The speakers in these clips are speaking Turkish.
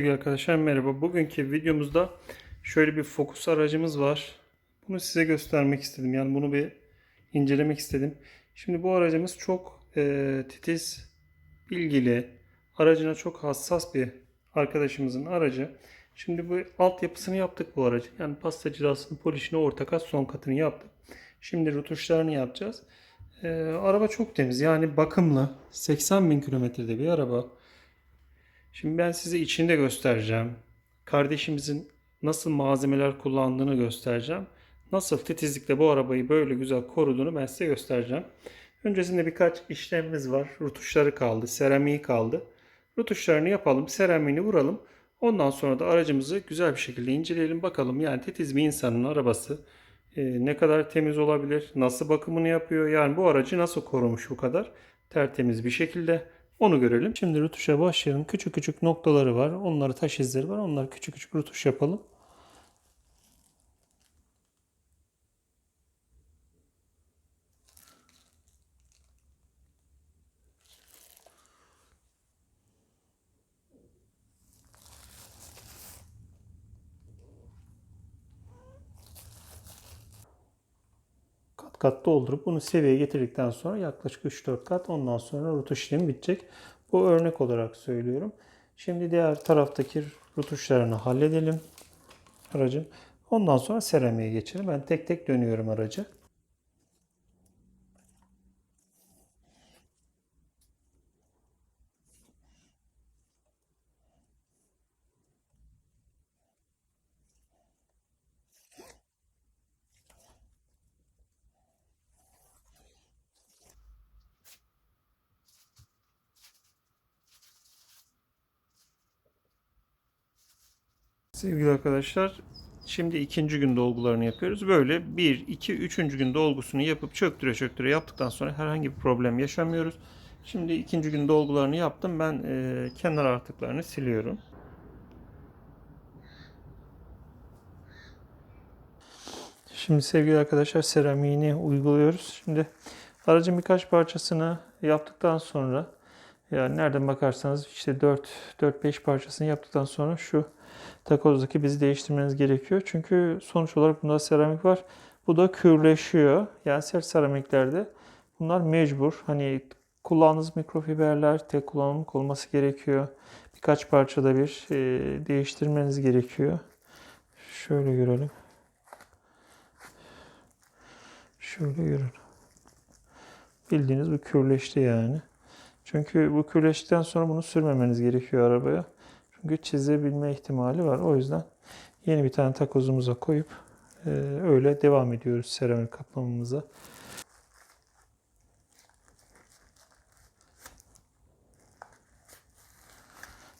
Sevgili arkadaşlar merhaba. Bugünkü videomuzda şöyle bir Focus aracımız var. Bunu size göstermek istedim. Yani bunu bir incelemek istedim. Şimdi bu aracımız çok e, titiz, bilgili, aracına çok hassas bir arkadaşımızın aracı. Şimdi bu altyapısını yaptık bu aracın. Yani pasta cilasını, polişini, orta kat, son katını yaptık. Şimdi rutuşlarını yapacağız. E, araba çok temiz. Yani bakımlı. 80 bin kilometrede bir araba. Şimdi ben size içinde göstereceğim. Kardeşimizin nasıl malzemeler kullandığını göstereceğim. Nasıl titizlikle bu arabayı böyle güzel koruduğunu ben size göstereceğim. Öncesinde birkaç işlemimiz var. Rutuşları kaldı, seramiği kaldı. Rutuşlarını yapalım, seramiğini vuralım. Ondan sonra da aracımızı güzel bir şekilde inceleyelim. Bakalım yani titiz bir insanın arabası e, ne kadar temiz olabilir, nasıl bakımını yapıyor. Yani bu aracı nasıl korumuş bu kadar tertemiz bir şekilde. Onu görelim. Şimdi rutuşa başlayalım. Küçük küçük noktaları var. Onları taş izleri var. Onları küçük küçük rutuş yapalım. Kat doldurup bunu seviyeye getirdikten sonra yaklaşık 3-4 kat ondan sonra rutuş işlemi bitecek. Bu örnek olarak söylüyorum. Şimdi diğer taraftaki rutuşlarını halledelim aracın. Ondan sonra seramiğe geçelim. Ben tek tek dönüyorum aracı. Sevgili arkadaşlar, şimdi ikinci gün dolgularını yapıyoruz. Böyle bir, iki, üçüncü gün dolgusunu yapıp çöktüre çöktüre yaptıktan sonra herhangi bir problem yaşamıyoruz. Şimdi ikinci gün dolgularını yaptım. Ben e, kenar artıklarını siliyorum. Şimdi sevgili arkadaşlar seramiğini uyguluyoruz. Şimdi aracın birkaç parçasını yaptıktan sonra yani nereden bakarsanız işte 4 4-5 parçasını yaptıktan sonra şu takozdaki bizi değiştirmeniz gerekiyor. Çünkü sonuç olarak bunda seramik var. Bu da kürleşiyor. Yani sert seramiklerde bunlar mecbur. Hani kullandığınız mikrofiberler tek kullanımlık olması gerekiyor. Birkaç parçada bir e, değiştirmeniz gerekiyor. Şöyle görelim. Şöyle görün. Bildiğiniz bu kürleşti yani. Çünkü bu kürleştikten sonra bunu sürmemeniz gerekiyor arabaya. Çünkü çizebilme ihtimali var. O yüzden yeni bir tane takozumuza koyup e, öyle devam ediyoruz seramik kaplamamıza.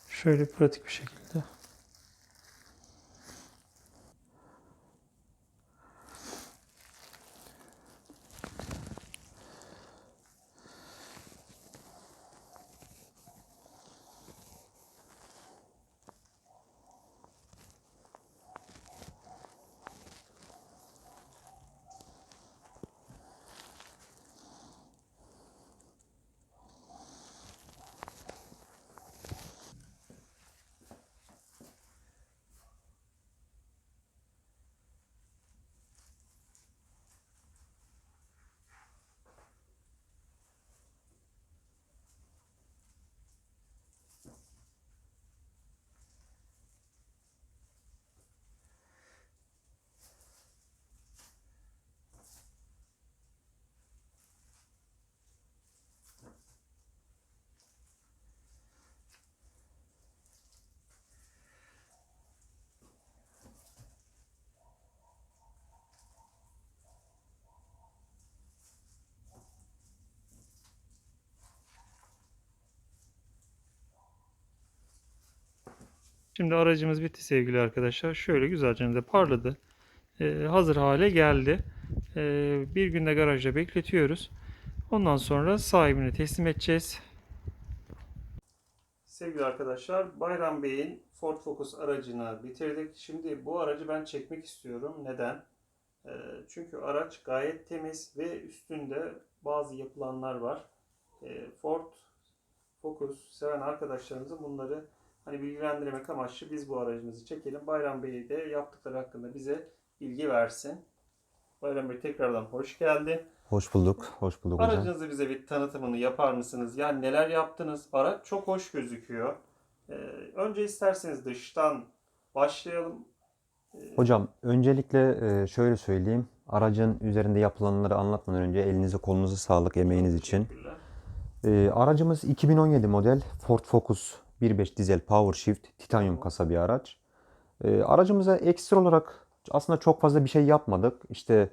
Şöyle pratik bir şekilde. Şimdi aracımız bitti sevgili arkadaşlar. Şöyle güzelce de parladı. Ee, hazır hale geldi. Ee, bir günde garajda bekletiyoruz. Ondan sonra sahibine teslim edeceğiz. Sevgili arkadaşlar, Bayram Bey'in Ford Focus aracını bitirdik. Şimdi bu aracı ben çekmek istiyorum. Neden? Ee, çünkü araç gayet temiz ve üstünde bazı yapılanlar var. Ee, Ford Focus seven arkadaşlarımızın bunları hani bilgilendirmek amaçlı biz bu aracımızı çekelim. Bayram Bey de yaptıkları hakkında bize bilgi versin. Bayram Bey tekrardan hoş geldin. Hoş bulduk. Hoş bulduk hocam. Aracınızı bize bir tanıtımını yapar mısınız? Yani neler yaptınız? Araç çok hoş gözüküyor. Ee, önce isterseniz dıştan başlayalım. Hocam öncelikle e, şöyle söyleyeyim. Aracın üzerinde yapılanları anlatmadan önce elinize kolunuza sağlık emeğiniz için. Teşekkürler. E, Aracımız 2017 model Ford Focus 1.5 dizel Power Shift titanyum kasa bir araç. E, Aracımıza ekstra olarak aslında çok fazla bir şey yapmadık. İşte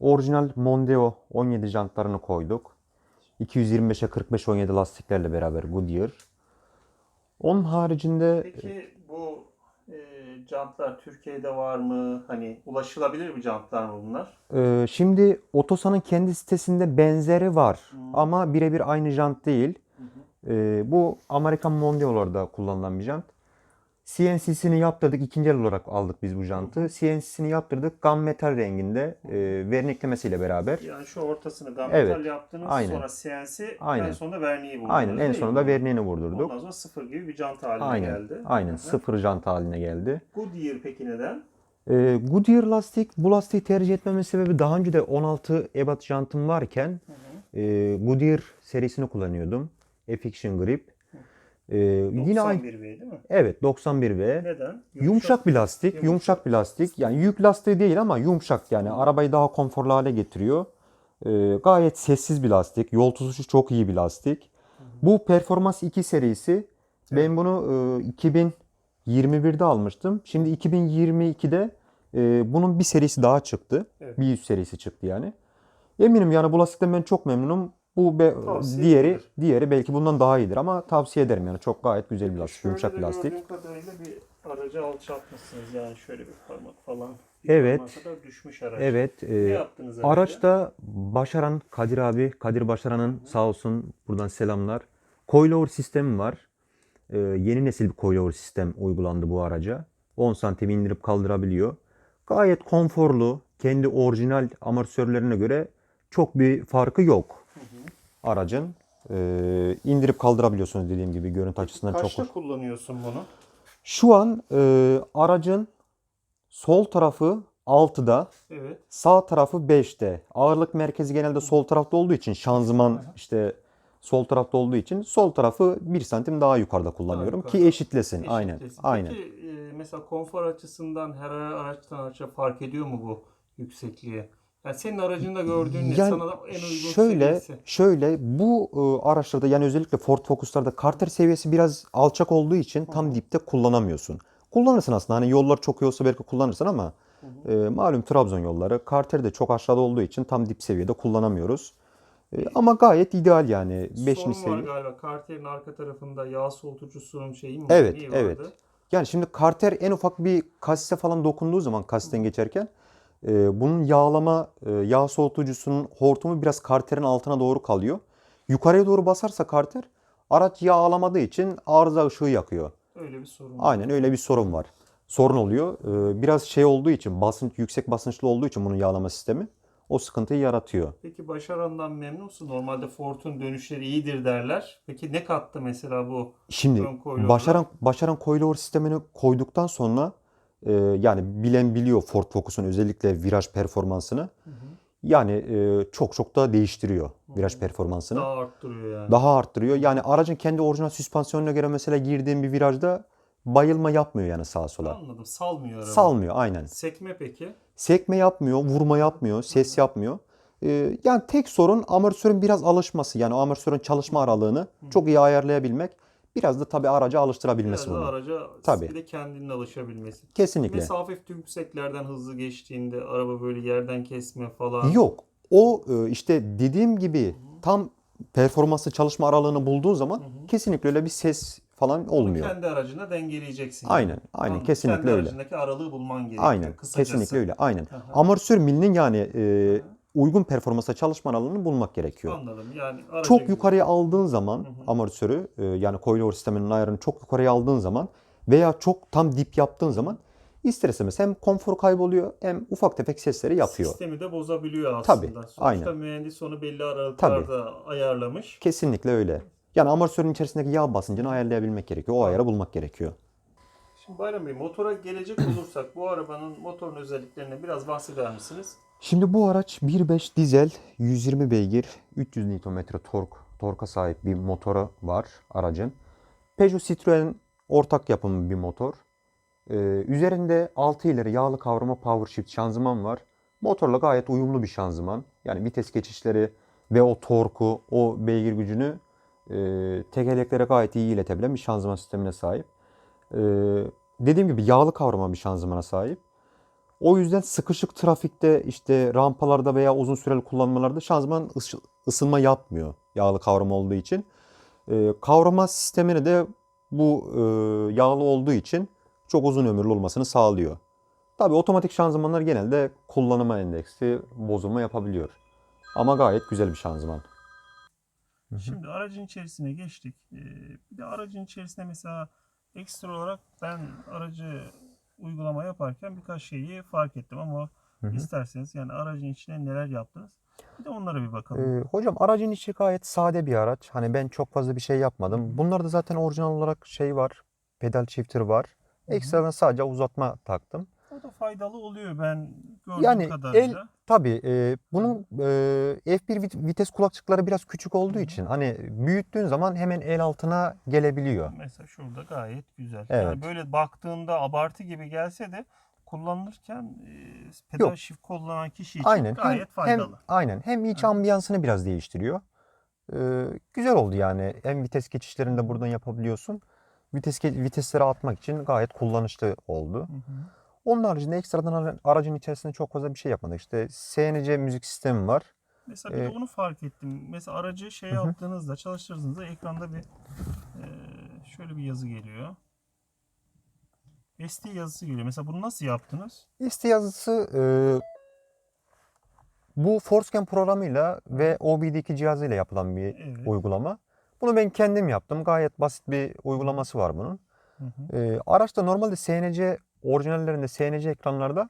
orijinal Mondeo 17 jantlarını koyduk. 225'e 45 17 lastiklerle beraber Goodyear. Onun haricinde Peki bu e, jantlar Türkiye'de var mı? Hani ulaşılabilir bir jantlar mı bunlar? Ee, şimdi Otosan'ın kendi sitesinde benzeri var Hmm. ama birebir aynı jant değil. Ee, bu Amerikan Mondial'larda kullanılan bir jant. CNC'sini yaptırdık. ikinci el olarak aldık biz bu jantı. CNC'sini yaptırdık. Gunmetal renginde e, verniklemesiyle beraber. Yani şu ortasını gunmetal Evet, yaptınız. aynen. Sonra CNC en Aynen. sonunda verniği vurdunuz. Aynen en sonunda verniğini vurdurduk. Ondan sonra sıfır gibi bir jant haline Aynen. geldi. Aynen Hı hı. sıfır jant haline geldi. Goodyear peki neden? Ee, Goodyear lastik bu lastiği tercih etmemin sebebi daha önce de 16 ebat jantım varken e, Goodyear serisini kullanıyordum. F-Action Grip. Ee, yine aynı 91V değil mi? Evet 91V. Neden? Yumuşak bir lastik, Yumuşak. yumuşak bir lastik. Yani yük lastiği değil ama yumuşak yani arabayı daha konforlu hale getiriyor. Ee, gayet sessiz bir lastik. Yol tutuşu çok iyi bir lastik. Bu Performans 2 serisi. Ben bunu e, 2021'de almıştım. Şimdi 2022'de e, bunun bir serisi daha çıktı. Evet. Bir üst serisi çıktı yani. Eminim yani bu lastikten ben çok memnunum. Bu be, Tavsiye diğeri edilir. diğeri belki bundan daha iyidir ama tavsiye ederim yani çok gayet güzel bir lastik, Şöyle yumuşak bir lastik. gördüğüm kadarıyla bir aracı alçaltmışsınız yani şöyle bir parmak falan. Bir Evet. düşmüş araç. Evet. Ne e, yaptınız araca? araçta Başaran Kadir abi, Kadir Başaran'ın sağ olsun buradan selamlar. Coilover sistemi var. E, yeni nesil bir coilover sistem uygulandı bu araca. 10 santim indirip kaldırabiliyor. Gayet konforlu. Kendi orijinal amortisörlerine göre çok bir farkı yok aracın. E, indirip kaldırabiliyorsunuz dediğim gibi görüntü açısından çok Kaçta hoş. kullanıyorsun bunu? Şu an e, aracın sol tarafı 6'da, Evet. Sağ tarafı 5'te. Ağırlık merkezi genelde sol tarafta olduğu için şanzıman işte sol tarafta olduğu için sol tarafı 1 santim daha yukarıda kullanıyorum yukarıda. ki eşitlesin. Aynen. Eşitlesin. Aynen. Peki e, mesela konfor açısından her araçtan araca fark ediyor mu bu yüksekliği? Yani senin aracında gördüğün ne? Yani Sana da en uygun şöyle seviyesi. şöyle bu e, araçlarda yani özellikle Ford Focus'larda karter seviyesi biraz alçak olduğu için tam dipte kullanamıyorsun. Kullanırsın aslında hani yollar çok iyi olsa belki kullanırsın ama e, malum Trabzon yolları karter de çok aşağıda olduğu için tam dip seviyede kullanamıyoruz. E, ama gayet ideal yani 5. Sorun var galiba. Karterin arka tarafında yağ soğutucusunun şeyi mi? Evet, evet. vardı? Yani şimdi karter en ufak bir kasise falan dokunduğu zaman kasisten geçerken bunun yağlama, e, yağ soğutucusunun hortumu biraz karterin altına doğru kalıyor. Yukarıya doğru basarsa karter araç yağ alamadığı için arıza ışığı yakıyor. Öyle bir sorun. var. Aynen öyle bir sorun var. Sorun oluyor. E, biraz şey olduğu için basınç yüksek basınçlı olduğu için bunun yağlama sistemi o sıkıntıyı yaratıyor. Peki Başaran'dan memnun musun? Normalde Ford'un dönüşleri iyidir derler. Peki ne kattı mesela bu? Şimdi başaran başaran coilover sistemini koyduktan sonra e, yani bilen biliyor Ford Focus'un özellikle viraj performansını. Yani e, çok çok da değiştiriyor viraj performansını. Daha arttırıyor yani. Daha arttırıyor. Yani aracın kendi orijinal süspansiyonuna göre mesela girdiğin bir virajda bayılma yapmıyor yani sağa sola. Anladım. Salmıyor araba. Salmıyor aynen. Sekme peki? Sekme yapmıyor, vurma yapmıyor, ses yapmıyor. E, yani tek sorun amortisörün biraz alışması. Yani amortisörün çalışma aralığını çok iyi ayarlayabilmek. Biraz da tabii araca Biraz alıştırabilmesi da bunu. araca Tabii. bir de kendinin alışabilmesi. Kesinlikle. Mesela hafif yükseklerden hızlı geçtiğinde araba böyle yerden kesme falan. Yok. O e, işte dediğim gibi tam performanslı çalışma aralığını bulduğun zaman kesinlikle öyle bir ses falan olmuyor. kendi aracına dengeleyeceksin. Aynen, aynen, Anladım. kesinlikle kendi öyle. aracındaki aralığı bulman gerekiyor. Aynen. Kısacası. Kesinlikle öyle. Aynen. Aha. Amortisör milinin yani e, uygun performansa çalışma aralığını bulmak gerekiyor. Anladım. Yani Çok gibi. yukarıya aldığın zaman amortisörü e, yani coilover sisteminin ayarını çok yukarıya aldığın zaman veya çok tam dip yaptığın zaman ister istemez hem konfor kayboluyor hem ufak tefek sesleri yapıyor. Sistemi de bozabiliyor Tabii, aslında. Sonuçta aynen. mühendis onu belli aralıklarda ayarlamış. Kesinlikle öyle. Yani amortisörün içerisindeki yağ basıncını ayarlayabilmek gerekiyor. O ayarı bulmak gerekiyor. Şimdi Bayram Bey motora gelecek olursak bu arabanın motorun özelliklerine biraz bahseder misiniz? Şimdi bu araç 1.5 dizel 120 beygir 300 Nm tork torka sahip bir motoru var aracın. Peugeot Citroen ortak yapımı bir motor. Ee, üzerinde 6 ileri yağlı kavrama power shift şanzıman var. Motorla gayet uyumlu bir şanzıman. Yani vites geçişleri ve o torku, o beygir gücünü e, tekerleklere gayet iyi iletebilen bir şanzıman sistemine sahip. Ee, dediğim gibi yağlı kavrama bir şanzımana sahip. O yüzden sıkışık trafikte işte rampalarda veya uzun süreli kullanmalarda şanzıman ısı- ısınma yapmıyor yağlı kavrama olduğu için. Ee, kavrama sistemini de bu e, yağlı olduğu için çok uzun ömürlü olmasını sağlıyor. Tabii otomatik şanzımanlar genelde kullanıma endeksi bozulma yapabiliyor. Ama gayet güzel bir şanzıman. Şimdi aracın içerisine geçtik. Ee, bir de aracın içerisinde mesela ekstra olarak ben aracı uygulama yaparken birkaç şeyi fark ettim ama Hı hı. isterseniz yani aracın içine neler yaptınız? Bir de onlara bir bakalım. Ee, hocam aracın içi gayet sade bir araç. Hani ben çok fazla bir şey yapmadım. Bunlarda zaten orijinal olarak şey var. Pedal shifter var. Ekstradan sadece uzatma taktım. O da faydalı oluyor ben gördüğüm Yani kadarıyla. Tabii e, bunun e, F1 vit- vites kulakçıkları biraz küçük olduğu için hani büyüttüğün zaman hemen el altına gelebiliyor. Mesela şurada gayet güzel. Evet. Yani böyle baktığında abartı gibi gelse de kullanılırken e, pedal Yok. shift kullanan kişi için Aynen. Hem, gayet hem faydalı. aynen hem iç Evet. ambiyansını biraz değiştiriyor. E, güzel oldu yani. Hem vites geçişlerini de buradan yapabiliyorsun. Vites vitesleri atmak için gayet kullanışlı oldu. Hı hı. Onun haricinde ekstradan ara- aracın içerisinde çok fazla bir şey yapmadık. İşte SNC müzik sistemi var. Mesela bir de Ee, onu fark ettim. Mesela aracı şey yaptığınızda, çalıştırdığınızda ekranda bir e, şöyle bir yazı geliyor. SD yazısı geliyor. Mesela bunu nasıl yaptınız? İST yazısı e, bu Forscan programıyla ve OBD2 cihazıyla yapılan bir Evet. uygulama. Bunu ben kendim yaptım. Gayet basit bir uygulaması var bunun. Hı hı. E, araçta normalde SNC orijinallerinde SNC ekranlarda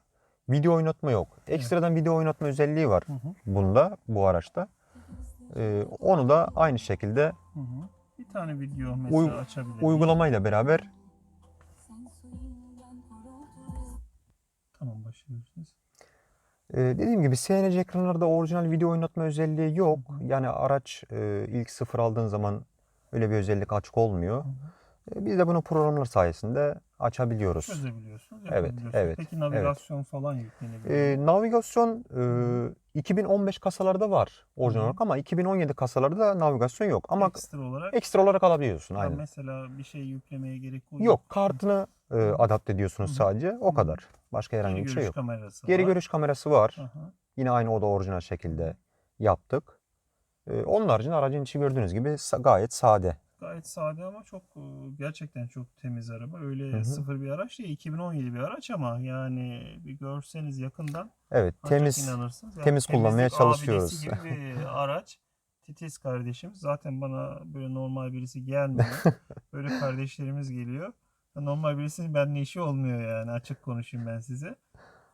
video oynatma yok. Ekstradan video oynatma özelliği var Hı hı. bunda bu araçta. E, onu da aynı şekilde Hı hı. Bir tane video mesela Uy- açabilir. uygulamayla beraber Tamam başlıyorsunuz. Ee, dediğim gibi SNC ekranlarda orijinal video oynatma özelliği yok. Yani araç e, ilk sıfır aldığın zaman öyle bir özellik açık olmuyor. E, biz de bunu programlar sayesinde açabiliyoruz. Çözebiliyorsunuz, Evet, evet, Peki navigasyon falan yüklenebiliyor. E, navigasyon e, 2015 kasalarda var orijinal olarak ama 2017 kasalarda navigasyon yok. Ama Ekstra olarak ekstra olarak alabiliyorsun aynen. mesela bir şey yüklemeye gerek yok. Yok kartını e, adapte ediyorsunuz sadece o kadar. Başka Geri herhangi bir şey yok. kamerası Geri var. görüş kamerası var. Aha. Yine aynı o da orijinal şekilde yaptık. Ee, onun haricinde aracın içi gördüğünüz gibi gayet sade. Gayet sade ama çok e, gerçekten çok temiz araba. Öyle Hı hı. sıfır bir araç değil. 2017 bir araç ama yani bir görseniz yakından Evet temiz. inanırsınız. Yani temiz kullanmaya çalışıyoruz. gibi bir araç. Titiz kardeşimiz. Zaten bana böyle normal birisi gelmiyor. böyle kardeşlerimiz geliyor. Normal birisinin benimle işi olmuyor yani açık konuşayım ben size.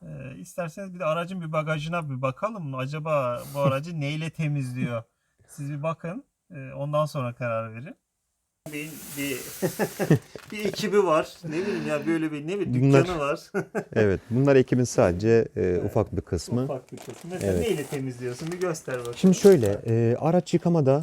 Ee, isterseniz bir de aracın bir bagajına bir bakalım? Acaba bu aracı neyle temizliyor? Siz bir bakın. Ee, ondan sonra karar verin. Bir, bir, bir ekibi var. Ne bileyim ya böyle bir ne bir Bunlar- dükkanı var. Evet bunlar ekibin sadece e, Evet. ufak bir kısmı. Ufak bir kısmı. Mesela Evet. neyle temizliyorsun? Bir göster bakalım. Şimdi şöyle e, araç yıkamada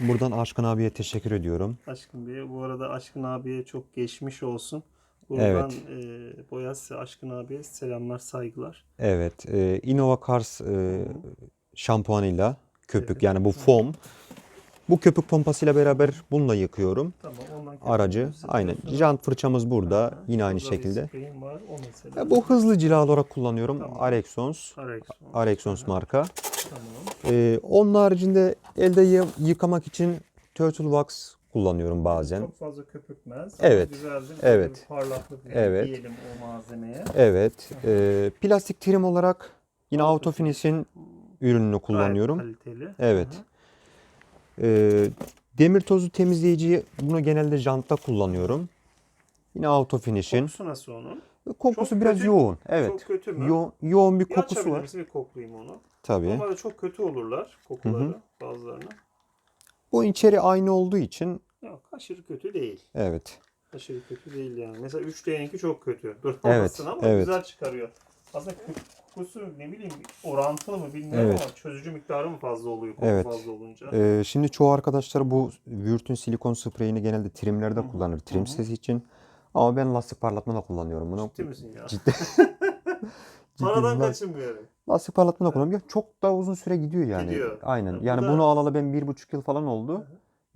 buradan Aşkın abiye teşekkür ediyorum. Aşkın Bey. Bu arada Aşkın abiye çok geçmiş olsun. Buradan Evet. e, Boyası Aşkın abiye selamlar, saygılar. Evet e, Innova Cars e, şampuanıyla köpük Evet. yani bu foam. Bu köpük pompasıyla beraber bununla yıkıyorum. Tamam, Aracı aynen. Jant fırçamız burada Aha, yine aynı burada şekilde. var. E, bu hızlı cila olarak kullanıyorum. Tamam. Arexons. Arexons. Marka. Tamam. Ee, onun haricinde elde yı- yıkamak için Turtle Wax kullanıyorum bazen. Çok fazla köpürtmez. Evet, Güzeldir. evet. Parlaklık Evet. diyelim o malzemeye. Evet. ee, plastik trim olarak yine Autofinish'in ürününü kullanıyorum. Gayet kaliteli. Evet. Aha. Ee, demir tozu temizleyiciyi bunu genelde jantta kullanıyorum. Yine Autofinish'in. Kokusu nasıl onun? Kokusu Çok biraz kötü- yoğun. Evet. Çok kötü mü? Yo- yoğun bir kokusu var. Bir koklayayım onu. Tabii. Normalde çok kötü olurlar kokuları Hı hı. bazılarına. Bu içeri aynı olduğu için Yok aşırı kötü değil. evet. Aşırı kötü değil yani. Mesela 3D'ninki çok kötü. Dur Evet, ama evet. güzel çıkarıyor. Aslında kokusu ne bileyim orantılı mı bilmiyorum Evet. ama çözücü miktarı mı fazla oluyor koku Evet. fazla olunca? Ee, şimdi çoğu arkadaşlar bu Vürt'ün silikon spreyini genelde trimlerde Hı hı, kullanır. Trim hı. sesi için. Ama ben lastik parlatma da kullanıyorum bunu. Ciddi misin ya? Ciddi. Paradan kaçınmıyorum. Lastik parlatma da kullanıyorum. Ya çok daha uzun süre gidiyor yani. Gidiyor. Aynen. Bu Yani da- bunu alalı ben bir buçuk yıl falan oldu.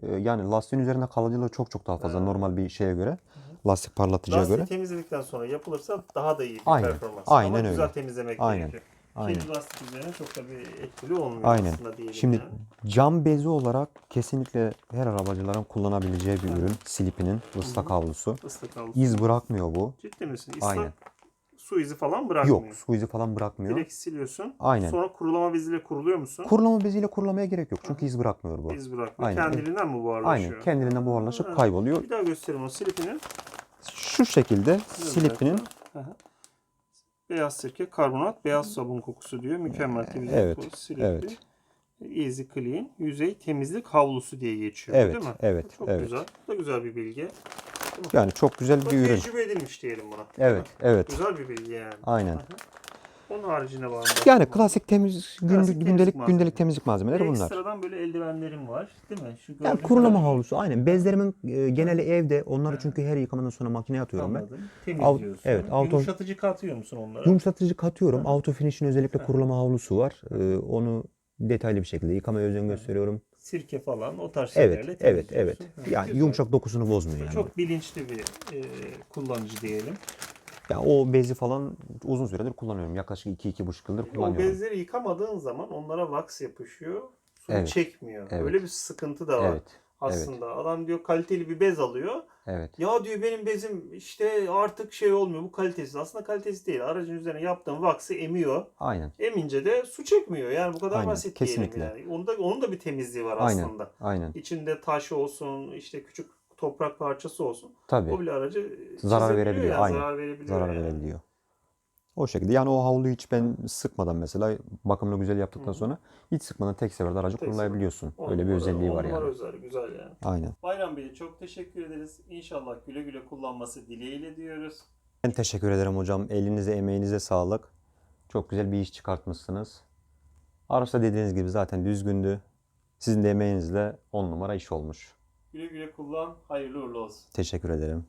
Ee, yani lastiğin üzerinde kalıcılığı çok çok daha fazla Evet. normal bir şeye göre. Lastik parlatıcıya Lastiği göre. temizledikten sonra yapılırsa daha da iyi bir Aynen, performans. aynen Ama öyle. güzel temizlemek Aynen, gerekiyor. Aynen. Kedi lastik üzerine çok da bir etkili olmuyor Aynen. aslında diyelim Şimdi yani. cam bezi olarak kesinlikle her arabacıların kullanabileceği bir ürün. Slip'inin ıslak havlusu. Islık havlusu. İz bırakmıyor bu. Ciddi misin? Islak Aynen. Su izi falan bırakmıyor. Yok, su izi falan bırakmıyor. Direkt siliyorsun. Aynen. Sonra kurulama beziyle kuruluyor musun? Kurulama beziyle kurulamaya gerek yok. Çünkü iz bırakmıyor bu. İz bırakmıyor. Aynen. Kendiliğinden mi buharlaşıyor? Aynen. Kendiliğinden buharlaşıp Ha. kayboluyor. Bir daha göstereyim o silipini. Şu şekilde slipinin Aha. Beyaz sirke, karbonat, beyaz sabun kokusu diyor. Mükemmel temizlik evet, bu silipli. evet. Easy Clean, yüzey temizlik havlusu diye geçiyor Evet, değil mi? evet, Çok evet. güzel. Bu da güzel bir bilgi. Yani çok güzel Bu bir ürün. tecrübe edilmiş diyelim buna. Evet, evet. Güzel bir bilgi yani. Aynen. Aha. Onun haricinde var mı? Yani klasik temiz günlük, temizlik gündelik malzemeleri. gündelik temizlik malzemeleri bunlar. Ekstradan böyle eldivenlerim var değil mi? Şu Yani gördüğün kurulama kadar- havlusu aynen. Bezlerimin e, geneli evde. Onları çünkü her yıkamadan sonra makineye atıyorum ben. Anladım. Temizliyorsun. evet, auto- Yumuşatıcı katıyor musun onlara? Yumuşatıcı katıyorum. Auto Finish'in özellikle kurulama havlusu var. E, onu detaylı bir şekilde yıkamaya özen gösteriyorum. Sirke falan o tarz şeylerle Evet, evet, evet. Ha, Yani güzel. yumuşak dokusunu bozmuyor yani. Çok bilinçli bir e, kullanıcı diyelim. Ya o bezi falan uzun süredir kullanıyorum. Yaklaşık 2-2,5 yıldır O kullanıyorum. bezleri yıkamadığın zaman onlara wax yapışıyor. Su Evet, çekmiyor. evet. Öyle bir sıkıntı da var Evet, aslında. Adam diyor kaliteli bir bez alıyor. evet. Ya diyor benim bezim işte artık şey olmuyor bu kalitesiz. Aslında kalitesiz değil. Aracın üzerine yaptığın wax'ı emiyor. Aynen. Emince de su çekmiyor. Yani bu kadar Aynen, basit kesinlikle. yani. Onun da, onun da bir temizliği var Aynen. aslında. Aynen. İçinde taş olsun, işte küçük toprak parçası olsun. Tabii. O bile aracı Zarar verebiliyor, yani, aynen. Zarar verebiliyor. Zarar yani. verebiliyor. O şekilde. Yani o havluyu hiç ben sıkmadan mesela bakımını güzel yaptıktan Hı sonra hiç sıkmadan tek seferde aracı Tek kullanabiliyorsun. On Öyle bir numara- özelliği on var numara yani. özel, güzel yani. Aynen. Bayram Bey çok teşekkür ederiz. İnşallah güle güle kullanması dileğiyle diyoruz. Ben teşekkür ederim hocam. Elinize, emeğinize sağlık. Çok güzel bir iş çıkartmışsınız. Araç da dediğiniz gibi zaten düzgündü. Sizin de emeğinizle 10 numara iş olmuş. Güle güle kullan. Hayırlı uğurlu olsun. Teşekkür ederim.